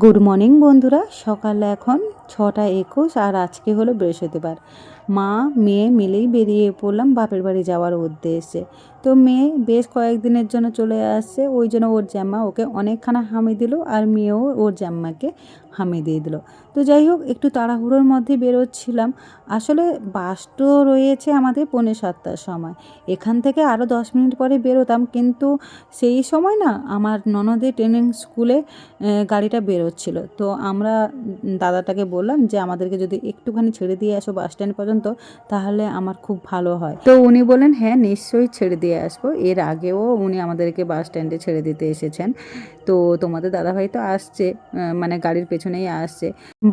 Good morning বন্ধুরা সকাল এখন ছটা একুশ আর আজকে হলো বৃহস্পতিবার। মা, মেয়ে মিলেই বেরিয়ে পড়লাম বাপের বাড়ি যাওয়ার উদ্দেশ্যে। তো মেয়ে বেশ কয়েকদিনের জন্য চলে আসছে, ওই জন্য ওর জাম্মা ওকে অনেকখানা হামি দিল আর মেয়েও ওর জাম্মাকে হামি দিয়ে দিল। তো যাই হোক, একটু তাড়াহুড়োর মধ্যে বেরোচ্ছিলাম। আসলে বাস তো রয়েছে আমাদের পৌনে সাতটার সময়। এখান থেকে আরও দশ মিনিট পরে বেরোতাম, কিন্তু সেই সময় না আমার ননদের ট্রেনিং স্কুলে গাড়িটা বেরোচ্ছিল। তো আমরা দাদাটাকে বললাম যে, আমাদেরকে যদি একটুখানি ছেড়ে দিয়ে আসো বাস স্ট্যান্ড পর্যন্ত তাহলে আমার খুব ভালো হয়। তো উনি বললেন হ্যাঁ নিশ্চয়ই ছেড়ে দিয়ে আসব। এর আগেও উনি আমাদেরকে বাস স্ট্যান্ডে ছেড়ে দিতে এসেছেন। তো তোমাদের দাদাভাই তো আসছে মানে গাড়ির পেছনেই আসছে।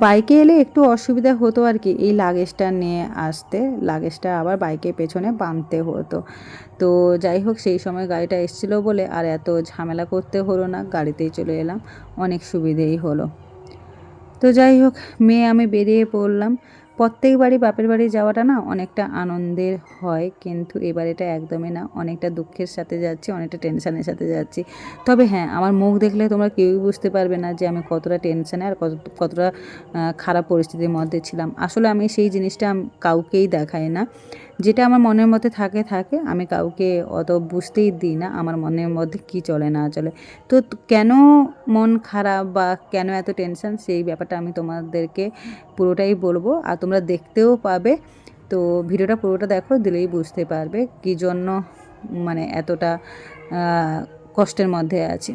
বাইকে এলে একটু অসুবিধা হতো আর কি, এই লাগেজটা নিয়ে আসতে। লাগেজটা আবার বাইকের পেছনে বাঁধতে হতো। তো যাই হোক, সেই সময় গাড়িটা এসেছিল বলে আর এত ঝামেলা করতে হলো না, গাড়িতেই চলে এলাম। অনেক সুবিধেই হলো। তো যাই হোক, মেয়ে আমি বেরিয়ে পড়লাম। প্রত্যেক বাড়ি বাপের বাড়ি যাওয়াটা না অনেকটা আনন্দের হয়, কিন্তু এবার এটা একদমই না। অনেকটা দুঃখের সাথে যাচ্ছি, অনেকটা টেনশানের সাথে যাচ্ছি। তবে হ্যাঁ আমার মুখ দেখলে তোমরা কেউই বুঝতে পারবে না যে আমি কতটা টেনশানে আর কত, কতটা খারাপ পরিস্থিতির মধ্যে ছিলাম। আসলে আমি সেই জিনিসটা কাউকেই দেখাই না। যেটা আমার মনের মধ্যে থাকে থাকে, আমি কাউকে অত বুঝতেই দিই না আমার মনের মধ্যে কি চলে, না চলে। তো কেন মন খারাপ বা কেন এত টেনশন সেই ব্যাপারটা আমি তোমাদেরকে পুরোটাই বলব। আর তোমরা দেখতেও পাবে। তো ভিডিওটা পুরোটা দেখো, দিলেই বুঝতে পারবে কী জন্য মানে এতটা কষ্টের মধ্যে আছি।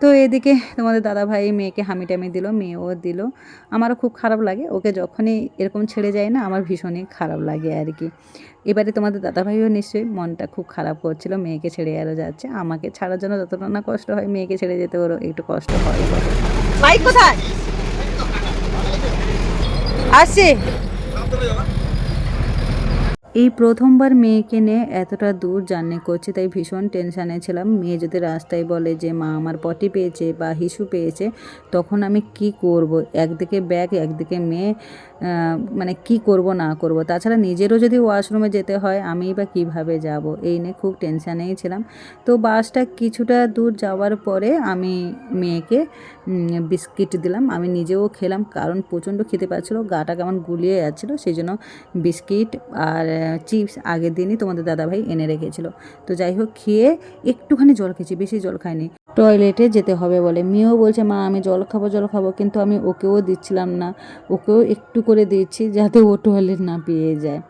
তো এদিকে তোমাদের দাদা ভাই মেয়েকে হামি টামি দিল, মেয়েও দিল। আমারও খুব খারাপ লাগে, ওকে যখনই এরকম ছেড়ে যায় না, আমার ভীষণই খারাপ লাগে আর কি। এবারে তোমাদের দাদাভাইও নিশ্চয়ই মনটা খুব খারাপ করছিল, মেয়েকে ছেড়ে আরও যাচ্ছে। আমাকে ছাড়ার জন্য যতটা না কষ্ট হয়, মেয়েকে ছেড়ে যেতে ওরও একটু কষ্ট হয়। কোথায়? আসছে। এই প্রথমবার মেয়েকে নিয়ে এতটা দূর জার্নি করছি, তাই ভীষণ টেনশানে ছিলাম। মেয়ে যদি রাস্তায় বলে যে, মা, আমার পটি পেয়েছে বা হিসু পেয়েছে, তখন আমি কি করব? একদিকে ব্যাগ, একদিকে মেয়ে মানে কি করব, না করব। তাছাড়া নিজেরও যদি ওয়াশরুমে যেতে হয় আমি বা কীভাবে যাব? এই নিয়ে খুব টেনশানেই ছিলাম। তো বাসটা কিছুটা দূর যাওয়ার পরে আমি মেয়েকে বিস্কিট দিলাম। আমি নিজেও খেলাম কারণ প্রচণ্ড খেতে পাচ্ছিলো। গাটা কেমন গুলিয়ে যাচ্ছিল সেই জন্য বিস্কিট আর চিপস আগের দিনই তোমাদের দাদাভাই এনে রেখেছিলো। তো যাই হোক, খেয়ে একটুখানি জল খেয়েছি, বেশি জল খাইনি। টয়লেটে যেতে হবে বলে মেয়েও বলছে, মা, আমি জল খাব জল খাব। কিন্তু আমি ওকেও দিচ্ছিলাম না। ওকেও একটু করে দিচ্ছি যাতে ও টয়লেট না পেয়ে যায়।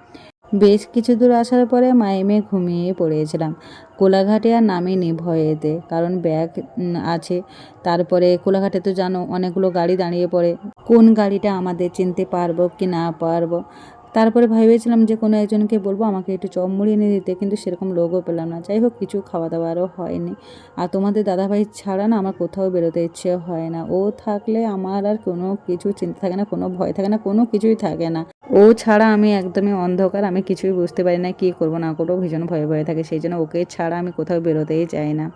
বেশ কিছু দূর আসার পরে মাইমে মেয়ে ঘুমিয়ে পড়েছিলাম। কোলাঘাটে আর নামিনি ভয়েতে, কারণ ব্যাগ আছে। তারপরে কোলাঘাটে তো জানো, অনেকগুলো গাড়ি দাঁড়িয়ে পড়ে। কোন গাড়িটা আমাদের চিনতে পারব কি না পারব? তারপরে ভেবেছিলাম যে কোনো একজনকে বলব, আমাকে একটু চপ মুড়ি এনে দিতে, কিন্তু সেরকম লোকও পেলাম না। যাই হোক, কিছু খাওয়া দাওয়ারও হয়নি। আর তোমাদের দাদাভাই ছাড়া না আমার কোথাও বেরোতে ইচ্ছে হয় না। ও থাকলে আমার আর কোনো কিছু চিন্তা থাকে না, কোনো ভয় থাকে না, কোনো কিছুই থাকে না। ও ছাড়া আমি একদমই অন্ধকার, আমি কিছুই বুঝতে পারি না কী করব, না করব, ভীষণ ভয়ে ভয়ে থাকে। সেই জন্য ওকে ছাড়া আমি কোথাও বেরোতেই চাই না।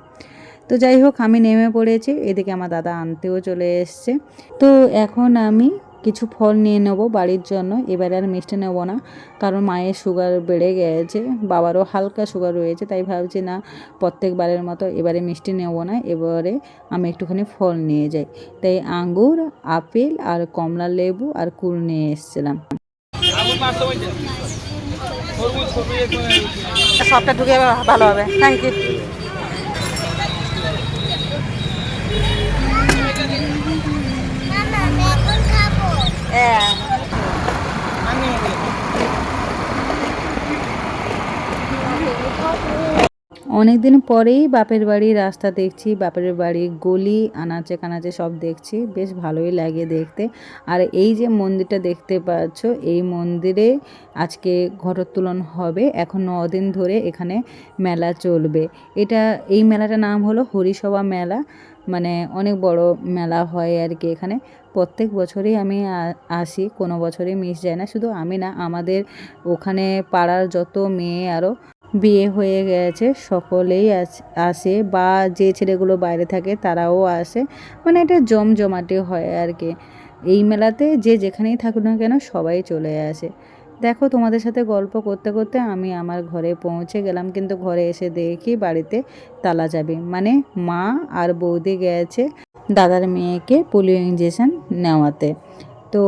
তো যাই হোক, আমি নেমে পড়েছি। এদিকে আমার দাদা আনতেও চলে এসছে। তো এখন আমি কিছু ফল নিয়ে নেব বাড়ির জন্য। এবারে আর মিষ্টি নেব না, কারণ মায়ের সুগার বেড়ে গেছে, বাবারও হালকা সুগার রয়েছে, তাই ভাবছি না প্রত্যেকবারের মতো এবারে মিষ্টি নেব না, এবারে আমি একটুখানি ফল নিয়ে যাই। তাই আঙ্গুর, আপেল আর কমলা লেবু আর কুল নিয়ে এসেছিলাম। সবটা ঢুকে ভালো হবে। থ্যাংক ইউ অনেক দিন পরেই বাপের বাড়ির রাস্তা দেখছি, বাপের বাড়ির গলি, আনাচে কানাচে সব দেখছি। বেশ ভালোই লাগে দেখতে। আর এই যে মন্দিরটা দেখতে পাচ্ছ, এই মন্দিরে আজকে ঘটোত্তোলন হবে। এখন দিন ধরে এখানে মেলা চলবে। এটা, এই মেলাটার নাম হলো হরিসভা মেলা। মানে অনেক বড় মেলা হয় আর কি এখানে। প্রত্যেক বছরই আমি আসি, কোনো বছরই মিস যায় না। শুধু আমি না, আমাদের ওখানে পাড়ার যত মেয়ে আরও বিয়ে হয়ে গেছে, সকলেই আস- বা যে ছেলেগুলো বাইরে থাকে তারাও আসে। মানে এটা জমজমাটে হয় আর কি। এই মেলাতে যে যেখানেই থাকুক না কেন সবাই চলে আসে। দেখো তোমাদের সাথে গল্প করতে করতে আমি আমার ঘরে পৌঁছে গেলাম, কিন্তু ঘরে এসে দেখি বাড়িতে তালা যাবে মানে মা আর বৌদি গেছে দাদার মেয়েকে পোলিও ইঞ্জেকশন নেওয়াতে। তো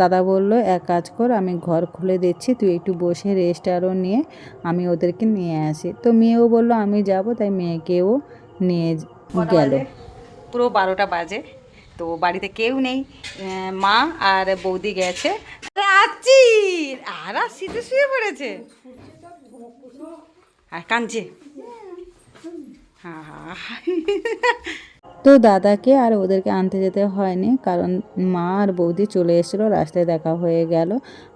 দাদা বলল এক কাজ কর আমি ঘর খুলে দিচ্ছি তুই একটু বসে রেস্ট আরও নিয়ে আমি ওদেরকে নিয়ে আসি। তো মেয়েও বলল আমি যাব। তাই মেয়েকেও নিয়ে গেল। পুরো বারোটা বাজে। তো বাড়িতে কেউ নেই মা আর বৌদি গেছে। আছি আর শীতে শুয়ে পড়েছে। আর কাঁদছে। হ্যাঁ হ্যাঁ তো দাদাকে আর ওদেরকে আনতে যেতে হয়নি, কারণ মা আর বৌদি চলে এসেছিল, রাস্তায় দেখা হয়ে গেল।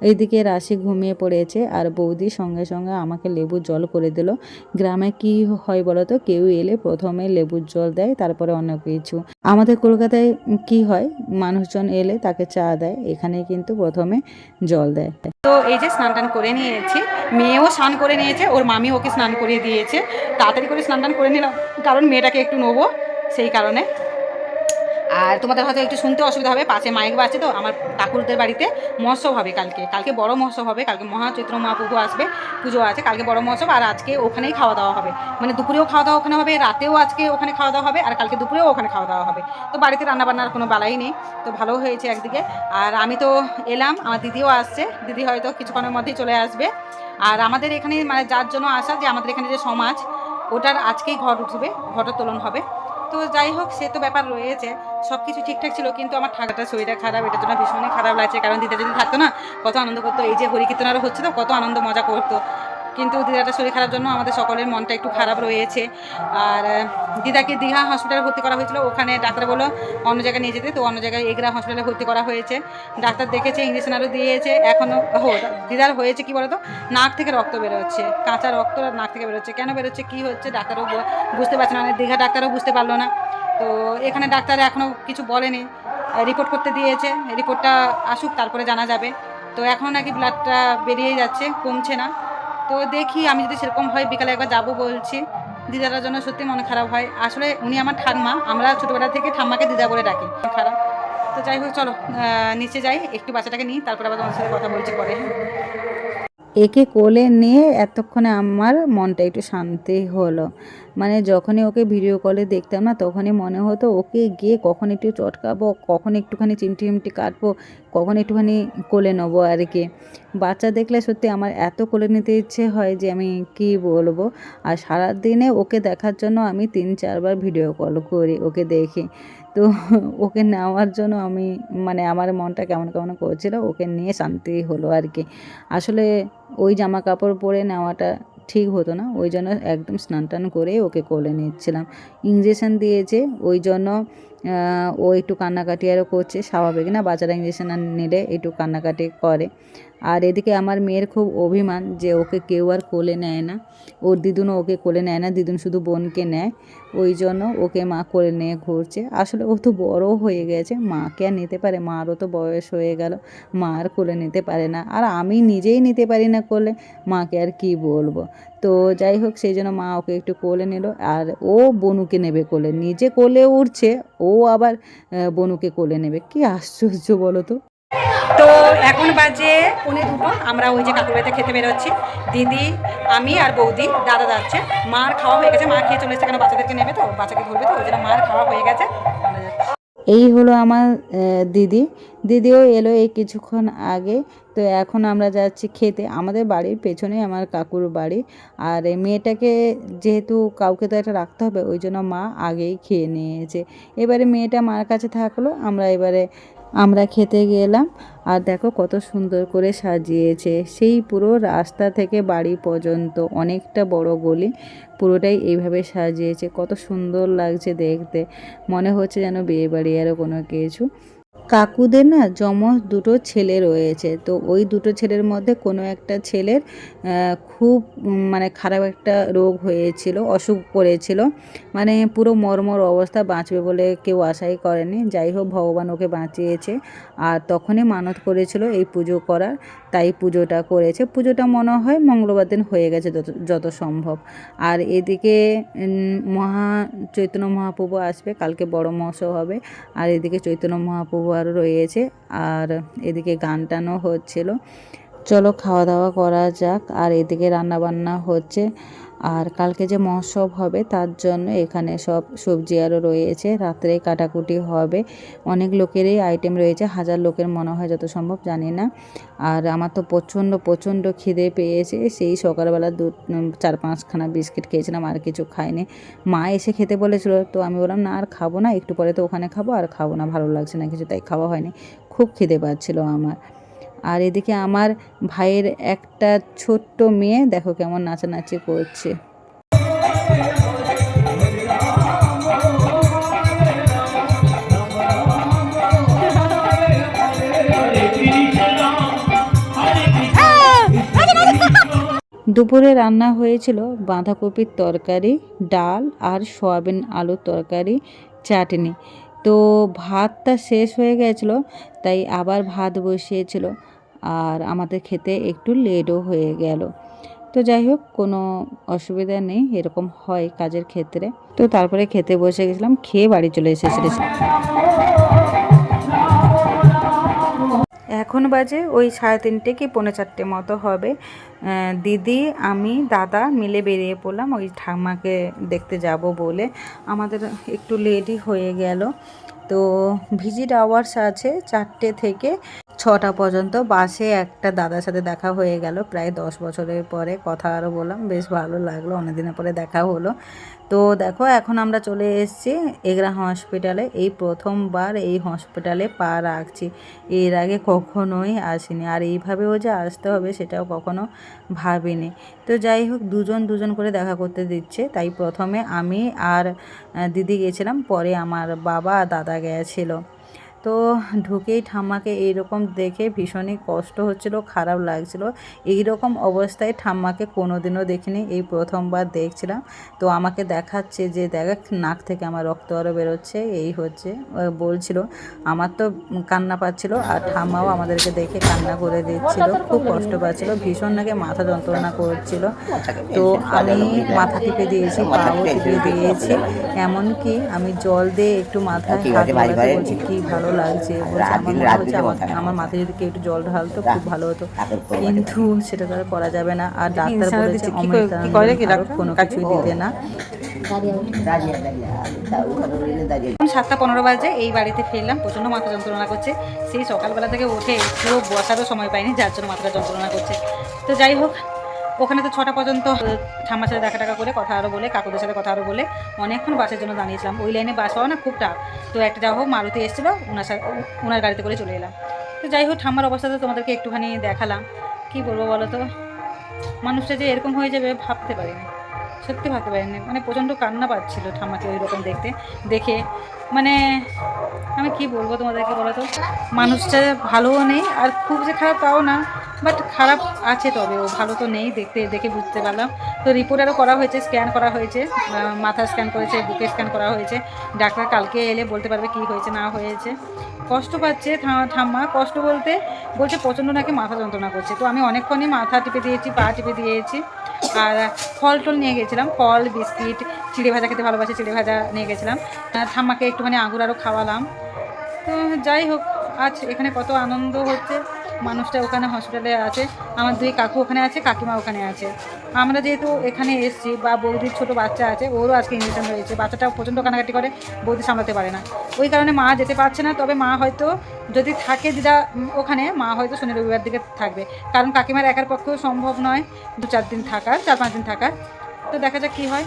এইদিকে রাশি ঘুমিয়ে পড়েছে আর বৌদি সঙ্গে সঙ্গে আমাকে লেবুর জল করে দিল। গ্রামে কি হয় বলো তো, কেউ এলে প্রথমে লেবুর জল দেয়, তারপরে অন্য কিছু। আমাদের কলকাতায় কি হয়, মানুষজন এলে তাকে চা দেয় এখানে কিন্তু প্রথমে জল দেয়। তো এই যে স্নান টান করে নিয়েছি, মেয়েও স্নান করে নিয়েছে, ওর মামি ওকে স্নান করিয়ে দিয়েছে। তাড়াতাড়ি করে স্নান টান করে নিলাম, কারণ মেয়েটাকে একটু নেব। সেই কারণে। আর তোমাদের হয়তো একটু শুনতে অসুবিধা হবে, পাশে মাইক বাজছে তো, আমার ঠাকুরদের বাড়িতে মহোৎসব হবে কালকে। কালকে বড় মহোৎসব হবে, কালকে মহা চৈত্র মহাপ্রভু আসবে, পুজো আছে, কালকে বড় মহোৎসব, আর আজকে ওখানেই খাওয়া দাওয়া হবে। মানে দুপুরেও খাওয়া দাওয়া ওখানে হবে, রাতেও আজকে ওখানে খাওয়া দাওয়া হবে, আর কালকে দুপুরেও ওখানে খাওয়া দাওয়া হবে। তো বাড়িতে রান্নাবান্নার কোনো বালাই নেই, তো ভালো হয়েছে একদিকে। আর আমি তো এলাম, আমার দিদিও আসছে, দিদি হয়তো কিছুক্ষণের মধ্যেই চলে আসবে। আর আমাদের এখানে মানে যার জন্য আসা যে আমাদের এখানে যে সমাজ, ওটার আজকেই ঘর উঠবে ঘটোত্তোলন হবে। তো যাই হোক, সে তো ব্যাপার রয়েছে। সব কিছু ঠিকঠাক ছিল, কিন্তু আমার ঠাকাটা শরীরটা খারাপ, এটার জন্য ভীষণই খারাপ লাগছে। কারণ দিদা যদি থাকতো না, কত আনন্দ করতো। এই যে হরিকীর্তনারও হচ্ছে তো কত আনন্দ মজা করতো। কিন্তু দিদাটা শরীর খারাপ জন্য আমাদের সকলের মনটা একটু খারাপ রয়েছে। আর দিদাকে দীঘা হসপিটালে ভর্তি করা হয়েছিল। ওখানে ডাক্তার বলল, অন্য জায়গায় নিয়ে যেতে। তো অন্য জায়গায় এগরা হসপিটালে ভর্তি করা হয়েছে। ডাক্তার দেখেছে ইঞ্জেকশন আরও দিয়েছে। এখনও হো দিদার হয়েছে কি বলতো? নাক থেকে রক্ত বেরোচ্ছে। কাঁচা রক্ত নাক থেকে বেরোচ্ছে। কেন বেরোচ্ছে? কি হচ্ছে? ডাক্তারও বুঝতে পারছে না। মানে দীঘা ডাক্তারও বুঝতে পারল না। তো এখানে ডাক্তার এখনও কিছু বলেনি। রিপোর্ট করতে দিয়েছে। রিপোর্টটা আসুক, তারপরে জানা যাবে। তো এখনও নাকি ব্লাডটা বেরিয়ে যাচ্ছে, কমছে না। তো দেখি আমি যদি সেরকম হয় বিকালে একবার যাব বলছি। দিদার জন্য সত্যি মনে খারাপ হয়। আসলে উনি আমার ঠাকমা, আমরা ছোটোবেলা থেকে ঠাম্মাকে দিদা বলে ডাকি। খারাপ। তো যাই হোক, চলো নিচে যাই, একটু বাচ্চাটাকে নিই, তারপরে আবার তোমার সাথে কথা বলছি পরে। একে কোলে নিয়ে এতক্ষণে আমার মনটা একটু শান্তি হলো। মানে যখনই ওকে ভিডিও কলে দেখতাম না, তখনই মনে হতো ওকে গিয়ে কখন একটু চটকাবো, কখন একটুখানি চিমটি চিমটি কাটবো, কখন একটুখানি কোলে নেব আর কি। বাচ্চা দেখলে সত্যি আমার এত কোলে নিতে ইচ্ছে হয় যে আমি কি বলব। আর সারাদিনে ওকে দেখার জন্য আমি তিন, চারবার ভিডিও কল করি ওকে দেখি। তো ওকে নেওয়ার জন্য আমি মানে আমার মনটা কেমন কেমন করছিল, ওকে নিয়ে শান্তি হলো আর কি। আসলে ওই জামা কাপড় পরে নেওয়াটা ঠিক হতো না। ওই জন্য একদম স্নান টান করে ওকে কোলে নিচ্ছিলাম। ইঞ্জেকশন দিয়েছে। ওই জন্য ও একটু কান্নাকাটি আরও করছে, স্বাভাবিক না? বাচ্চারা ইঞ্জেকশন নিলে একটু কান্নাকাটি করে। আর এদিকে আমার মেয়ের খুব অভিমান যে ওকে কেউ আর কোলে নেয় না। ওর দিদুনও ওকে কোলে নেয় না, দিদুন শুধু বোনকে নেয়। ওই জন্য ওকে মা কোলে নিয়ে ঘুরছে। আসলে ও তো বড় হয়ে গেছে, মাকে আর নিতে পারে, মারও তো বয়স হয়ে গেল। মা আর কোলে নিতে পারে না। আর আমি নিজেই নিতে পারি না কোলে, মাকে আর কি বলব? তো যাই হোক, সেই জন্য মা ওকে একটু কোলে নিল। আর ও বনুকে নেবে কোলে। নিজে কোলে উঠছে ও আবার বনুকে কোলে নেবে। কি আশ্চর্য বলো তো? তো এখন বাজে পৌনে দুটো। আমরা ওই যে কাকুর বাড়িতে খেতে বেরোচ্ছি। দিদি, আমি আর বৌদি, দাদা যাচ্ছে। মার খাওয়া হয়ে গেছে। মা খেয়ে চলে এসেছে কেন? বাচ্চাদেরকে নেবে তো? বাচ্চাকে ধরবে তো? ওই জন্য মার খাওয়া হয়ে গেছে। এই হলো আমার দিদি। দিদিও এলো এই কিছুক্ষণ আগে। তো এখন আমরা যাচ্ছি খেতে। আমাদের বাড়ির পেছনে আমার কাকুর বাড়ি। আর মেয়েটাকে যেহেতু কাউকে তো একটা রাখতে হবে, ওই জন্য মা আগেই খেয়ে নিয়েছে। এবারে মেয়েটা মার কাছে থাকল, আমরা এবারে আমরা খেতে গেলাম। আর দেখো কত সুন্দর করে সাজিয়েছে। সেই পুরো রাস্তা থেকে বাড়ি পর্যন্ত অনেকটা বড় গলি পুরোটাই এইভাবে সাজিয়েছে। কত সুন্দর লাগছে দেখতে। মনে হচ্ছে যেন বিয়ে বাড়ি আরও কোনো কিছু। কাকুদের না যমজ দুটো ছেলে রয়েছে। তো ওই দুটো ছেলের মধ্যে কোনো একটা ছেলের খুব মানে খারাপ একটা রোগ হয়েছিল, অসুখ করেছিল মানে পুরো মর্মর অবস্থা বাঁচবে বলে কেউ আশাই করেনি। যাই হোক, ভগবান ওকে বাঁচিয়েছে। আর তখনই মানত করেছিল এই পুজো করার। তাই পুজোটা করেছে। পুজোটা মনে হয় মঙ্গলবার দিন হয়ে গেছে যত যত সম্ভব। আর এদিকে মহা, চৈতন্য মহাপ্রভু আসবে, কালকে বড় মহোৎসব হবে। আর এদিকে চৈতন্য মহাপ্রভু আরও রয়েছে। আর এদিকে গান টানও হচ্ছিল। চলো খাওয়া দাওয়া করা যাক। আর এদিকে রান্না বান্না হচ্ছে। আর কালকে যে মহোৎসব হবে, তার জন্য এখানে সব সবজি আরও রয়েছে। রাত্রে কাটাকুটি হবে। অনেক লোকেরই আইটেম রয়েছে। হাজার লোকের মনে হয় যত সম্ভব, জানি না। আর আমার তো প্রচণ্ড প্রচণ্ড খিদে পেয়েছে। সেই সকালবেলা দু চার পাঁচখানা বিস্কিট খেয়েছিলাম, আর কিছু খাইনি। মা এসে খেতে বলেছিল, তো আমি বললাম, না, আর খাব না। একটু পরে তো ওখানে খাব, আর খাব না। ভালো লাগছে না কিছু, তাই খাওয়া হয়নি। খুব খিদে পাচ্ছিল আমার। আর এদিকে আমার ভাইয়ের একটা ছোট্ট মেয়ে, দেখো কেমন নাচানাচি করছে। দুপুরে রান্না হয়েছিল বাঁধাকপির তরকারি, ডাল আর সয়াবিন আলুর তরকারি, চাটনি। তো ভাতটা শেষ হয়ে গেছিল, তাই আবার ভাত বসিয়েছিল। আর আমাদের খেতে একটু লেটও হয়ে গেল। তো যাই হোক, কোনো অসুবিধা নেই, এরকম হয় কাজের ক্ষেত্রে। তো তারপরে খেতে বসে গেছিলাম, খেয়ে বাড়ি চলে এসেছিলাম এখন বাজে ওই সাড়ে তিনটে কি পৌনে চারটে মতো হবে। দিদি, আমি, দাদা মিলে বেরিয়ে পড়লাম, ওই ঠাম্মাকে দেখতে যাব বলে। আমাদের একটু লেটই হয়ে গেল। তো ভিজিট আওয়ার্স আছে চারটে থেকে ছটা পর্যন্ত। বাসে একটা দাদার সাথে দেখা হয়ে গেল প্রায় দশ বছরের পরে। কথা আরও বললাম, বেশ ভালো লাগল। অনেকদিনের পরে দেখা হলো। তো দেখো, এখন আমরা চলে এসেছি এগরা হসপিটালে এই প্রথমবার এই হসপিটালে পা রাখছি। এর আগে কখনোই আসিনি। আর এইভাবেও যে আসতে হবে সেটাও কখনো ভাবিনি। তো যাই হোক, দুজন দুজন করে দেখা করতে দিচ্ছে। তাই প্রথমে আমি আর দিদি গেছিলাম। পরে আমার বাবা দাদা গেছিল। তো ঢুকেই ঠাম্মাকে এইরকম দেখে ভীষণই কষ্ট হচ্ছিল খারাপ লাগছিল। এই রকম অবস্থায় ঠাম্মাকে কোনোদিনও দেখিনি এই প্রথমবার দেখছিলাম। তো আমাকে দেখাচ্ছে যে দেখ নাক থেকে আমার রক্ত আরও বেরোচ্ছে এই হচ্ছে। বলছিল। আমার তো কান্না পাচ্ছিল আর ঠাম্মাও আমাদেরকে দেখে কান্না করে দিচ্ছিল খুব কষ্ট পাচ্ছিল ভীষণ নাকি মাথা যন্ত্রণা করছিল। তো আমি মাথা টিপে দিয়েছি পাও টিপে দিয়েছি এমনকি আমি জল দিয়ে একটু মাথায় হাত কি ভালো লাগছে। আমার মাথায় যদি কেউ একটু জল ঢালতো খুব ভালো হতো। কিন্তু সেটা তো করা যাবে না। আর ডাক্তার বলেছে দিচ্ছে, কি অমৃত করে- কি করে কি আরও ডাক্তার? কোনো কিছুই দিতে না। সাতটা পনেরো বাজে এই বাড়িতে ফিরলাম প্রচণ্ড মাথা যন্ত্রণা করছে। সেই সকালবেলা থেকে উঠে পুরো বসারও সময় পাইনি যার জন্য মাথাটা যন্ত্রণা করছে। তো যাই হোক ওখানে তো ছটা পর্যন্ত ঠাম্মার সাথে দেখা টাকা করে কথা আরও বলে, কাকুদের সাথে কথা আরও বলে, অনেকক্ষণ বাসের জন্য দাঁড়িয়েছিলাম। ওই লাইনে বাস পাওয়া না খুব টাফ। তো একটা যা হোক মারুতি এসেছিল ওনার সাথে ওনার গাড়িতে করে চলে এলাম। তো যাই হোক, ঠাম্মার অবস্থা তো তোমাদেরকে একটুখানি দেখালাম। কি বলব বলো তো? মানুষটা যে এরকম হয়ে যাবে ভাবতে পারিনি। সত্যি ভাবতে পারিনি। মানে প্রচণ্ড কান্না পাচ্ছিল ঠাম্মাকে ওই রকম দেখতে। দেখে মানে আমি কি বলব তোমাদেরকে বলো তো? মানুষটা ভালোও নেই আর খুব যে খারাপ তাও না বাট খারাপ আছে তবে ও, ভালো তো নেই দেখতে, দেখে বুঝতে পারলাম। তো রিপোর্ট আরও করা হয়েছে স্ক্যান করা হয়েছে মাথা স্ক্যান করেছে, বুকে স্ক্যান করা হয়েছে। ডাক্তার কালকে এলে বলতে পারবে কি হয়েছে, না হয়েছে। কষ্ট পাচ্ছে ঠাম্মা, কষ্ট বলতে বলছে প্রচণ্ড নাকি মাথা যন্ত্রণা করছে। তো আমি অনেকক্ষণই মাথা টিপে দিয়েছি, পা টিপে দিয়েছি। আর ফল টল নিয়ে গেছিলাম, ফল, বিস্কিট, চিড়ে ভাজা খেতে ভালোবাসে, চিড়ে ভাজা নিয়ে গেছিলাম। ঠাম্মাকে একটুখানি আঙুর আরও খাওয়ালাম। তো যাই হোক আজ এখানে কত আনন্দ হচ্ছে? মানুষটা ওখানে হসপিটালে আছে। আমার দুই কাকু ওখানে আছে, কাকিমা ওখানে আছে। আমরা যেহেতু এখানে এসেছি, বা বৌদির ছোট বাচ্চা আছে, ওরও আজকে ইঞ্জেকশন হয়েছে বাচ্চাটা প্রচণ্ড কানাকাটি করে, বৌদি সামলাতে পারে না। ওই কারণে মা যেতে পারছে না, তবে মা হয়তো যদি থাকে দিদা ওখানে, মা হয়তো শনি রবিবার দিকে থাকবে। কারণ কাকিমার একার পক্ষেও সম্ভব নয় দু চার দিন থাকার, চার পাঁচ দিন থাকার। তো দেখা যাক কী হয়।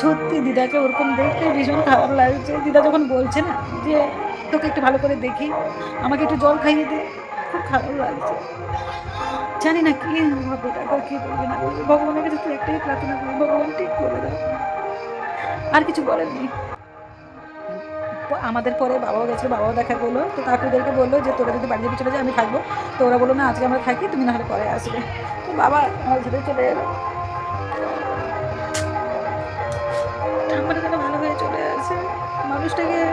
সত্যি দিদাকে ওরকম দেখতে ভীষণ খারাপ লাগছে। দিদা যখন বলছে না যে তোকে একটু ভালো করে দেখি। আমাকে একটু জল খাইয়ে দে। খুব খারাপ লাগছে। জানি না কি হবে, তারপর কি বলবে না ভগবানের কাছে তুই একটাই প্রার্থনা করি, ভগবান ঠিক করে দাও আর কিছু বলেননি প- আমাদের পরে বাবাও গেছিল বাবাও দেখা করল। তো কাকুদেরকে বলল যে, তোরা যদি বাড়ি যাবি চলে যায় আমি থাকব। তো ওরা বলল, না, আজকে আমরা থাকি, তুমি নাহলে পরে আসবে। তো বাবা আমার সাথে চলে এলো। ঠাম্মাটা ভালো হয়ে চলে আসে। মানুষটাকে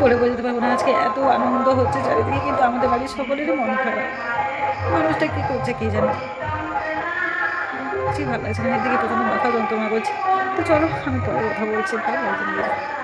বলে বোঝাতে পারব না। আজকে এত আনন্দ হচ্ছে চারিদিকে, কিন্তু আমাদের বাড়ির সকলেরই মন খারাপ। মানুষটা কী করছে কে জানে? ভালো লাগছে। না এদিকে প্রথমে মাথা যন্ত্রণা করছে। তো চলো, আমি পরে কথা বলছি। ভালো লাগছে।